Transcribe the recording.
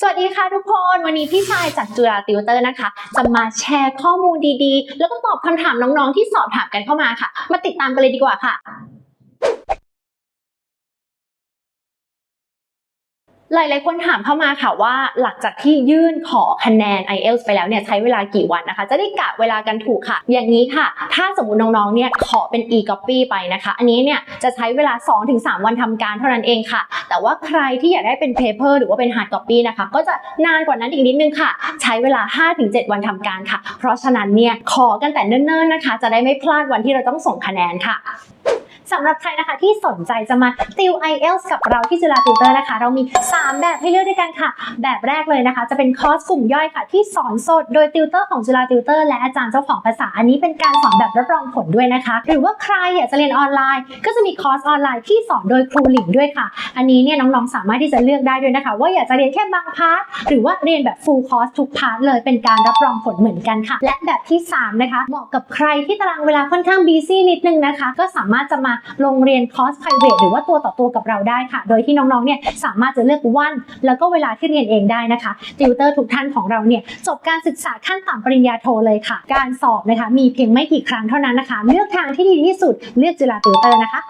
สวัสดีค่ะทุกคน วันนี้พี่ชายจากจุฬาติวเตอร์นะคะ จะมาแชร์ข้อมูลดีๆ แล้วก็ตอบคำถามน้องๆที่สอบถามกันเข้ามาค่ะ มาติดตามกันเลยดีกว่าค่ะ หลายๆคนถามเข้ามาค่ะว่าหลังจากที่ยื่นขอคะแนน IELTS ไปแล้วเนี่ยใช้เวลากี่วันนะคะ จะได้กะเวลากันถูกค่ะ อย่างนี้ค่ะ ถ้าสมมติน้องๆเนี่ยขอเป็น e-copy ไปนะคะ อันนี้เนี่ยจะใช้เวลา 2-3 วันทำการเท่านั้นเองค่ะ แต่ว่าใครที่อยากได้เป็น paper หรือว่าเป็น hard copy นะคะ ก็จะนานกว่านั้นอีกนิดนึงค่ะ ใช้เวลา 5-7 วันทำการค่ะ เพราะฉะนั้นเนี่ยขอกันแต่เนิ่นๆนะคะ จะได้ไม่พลาดวันที่เราต้องส่งคะแนนค่ะ สำหรับใครนะคะที่สนใจจะมาติว IELTS กับเราที่จุฬาติวเตอร์นะคะ เรามี 3 แบบให้เลือกด้วยกันค่ะ แบบแรกเลยนะคะ จะเป็นคอร์สกลุ่มย่อยค่ะที่สอนสดโดยติวเตอร์ของจุฬาติวเตอร์และอาจารย์เจ้าของภาษาอันนี้เป็นการสอนแบบรับรองผลด้วยนะคะ หรือว่าใครอยากจะเรียนออนไลน์ ก็จะมีคอร์สออนไลน์ที่สอนโดยครูหลิงด้วยค่ะ อันนี้เนี่ยน้องๆสามารถที่จะเลือกได้ด้วยนะคะ ว่าอยากจะเรียนแค่บางพาร์ทหรือว่าเรียนแบบ full course ทุกพาร์ทเลยเป็นการรับรองผลเหมือนกันค่ะ และแบบที่สามนะคะ เหมาะกับใครที่ตารางเวลาค่อนข้าง busy นิดนึงนะคะ ก็สามารถจะมาลงเรียนคอร์ส private หรือว่าตัวต่อตัวกับเราได้ค่ะ โดยที่น้องๆเนี่ยสามารถจะเลือกวัน แล้วก็เวลาที่เรียนเองได้นะคะติวเตอร์ทุกท่านของเราเนี่ยจบการศึกษาขั้นต่ำปริญญาโทเลยค่ะ การสอบนะคะมีเพียงไม่กี่ครั้งเท่านั้นนะคะ เลือกทางที่ดีที่สุดเลือกจุฬาติวเตอร์นะคะ